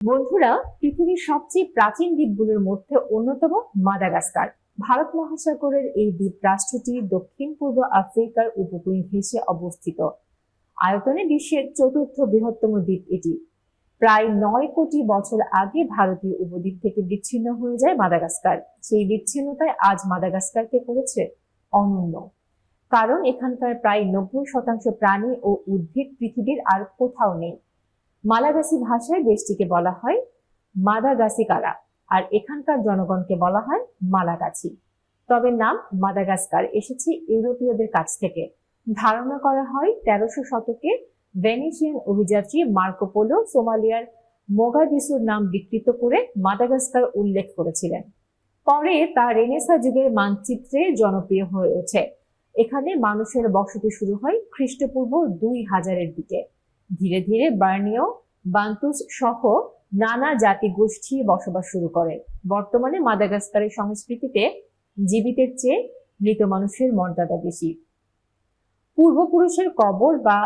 বন্ধুরা, পৃথিবীর সবচেয়ে প্রাচীন দ্বীপগুলোর মধ্যে অন্যতম মাদাগাস্কার। ভারত মহাসাগরের এই দ্বীপ রাষ্ট্রটি দক্ষিণ পূর্ব আফ্রিকার উপকূল ঘেঁষে অবস্থিত। আয়তনে বিশ্বের চতুর্থ বৃহত্তম দ্বীপ এটি। প্রায় নয় কোটি বছর আগে ভারতীয় উপদ্বীপ থেকে বিচ্ছিন্ন হয়ে যায় মাদাগাস্কার। সেই বিচ্ছিন্নতায় আজ মাদাগাস্কারকে করেছে অনন্য। কারণ এখানকার প্রায় নব্বই শতাংশ প্রাণী ও উদ্ভিদ পৃথিবীর আর কোথাও নেই। মালাগাসি ভাষায় দেশটিকে বলা হয় মাদাগাসিকারা আর এখানকার জনগণকে বলা হয় মালাগাছি। তবে নাম মাদাগাস্কার এসেছে ইউরোপীয়দের কাছ থেকে। ধারণা করা হয় তেরোশো শতকে ভেনিসিয়ান অভিযাত্রী মার্কোপোলো সোমালিয়ার মোগাদিসুর নাম বিকৃত করে মাদাগাস্কার উল্লেখ করেছিলেন। পরে তা রেনেসা যুগের মানচিত্রে জনপ্রিয় হয়ে ওঠে। এখানে মানুষের বসতি শুরু হয় খ্রিস্টপূর্ব দুই হাজারের দিকে। ধীরে ধীরে বার্নিও, বান্তুস সহ নানা জাতি গোষ্ঠী বসবাস শুরু করে। বর্তমানে মাদাগাস্কারের সংস্কৃতিতে জীবিতের চেয়ে মৃত মানুষের মর্যাদা বেশি। পূর্বপুরুষের কবর বা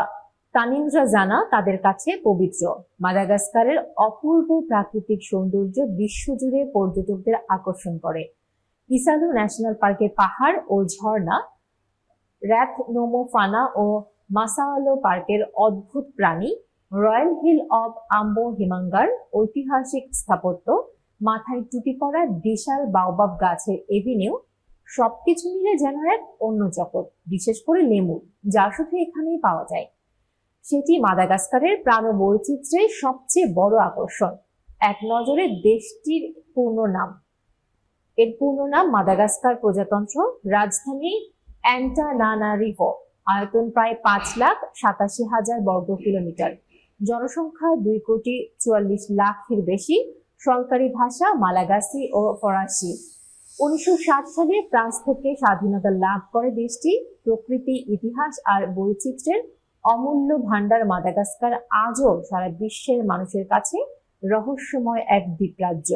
তানিন্দ্রা জানা তাদের কাছে পবিত্র। মাদাগাস্কারের অপূর্ব প্রাকৃতিক সৌন্দর্য বিশ্বজুড়ে পর্যটকদের আকর্ষণ করে। ইসালু ন্যাশনাল পার্কের পাহাড় ও ঝর্ণা র্যাথ নোমোফানা ও মাসাওয়ালো পার্কের অদ্ভুত প্রাণী, রয়্যাল হিল অব আম্বো হিমাঙ্গার, ঐতিহাসিক স্থাপত্য, মাথায় টুটি পড়া বিশাল বাওবাব গাছের এভিনিউ সবকিছু মিলে যেন এক অন্য জগৎ, বিশেষ করে লেমুর যা শুধু এখানেই পাওয়া যায়। সেটি মাদাগাস্কারের প্রাণ বৈচিত্র্যের সবচেয়ে বড় আকর্ষণ, এক নজরে দেশটির পূর্ণ নাম। এর পূর্ণ নাম মাদাগাস্কার প্রজাতন্ত্র, রাজধানী অ্যান্টানানারিভো। আয়তন প্রায় পাঁচ লাখ সাতাশি হাজার বর্গ কিলোমিটার। জনসংখ্যা দুই কোটি চুয়াল্লিশ লাখের বেশি, সরকারি ভাষা মালাগাসি ও ফরাসি। উনিশশো ষাট সালে ফ্রান্স থেকে স্বাধীনতা লাভ করে দেশটি। প্রকৃতি, ইতিহাস আর বৈচিত্র্যের অমূল্য ভাণ্ডার মাদাগাস্কার আজও সারা বিশ্বের মানুষের কাছে রহস্যময় এক দ্বীপরাজ্য।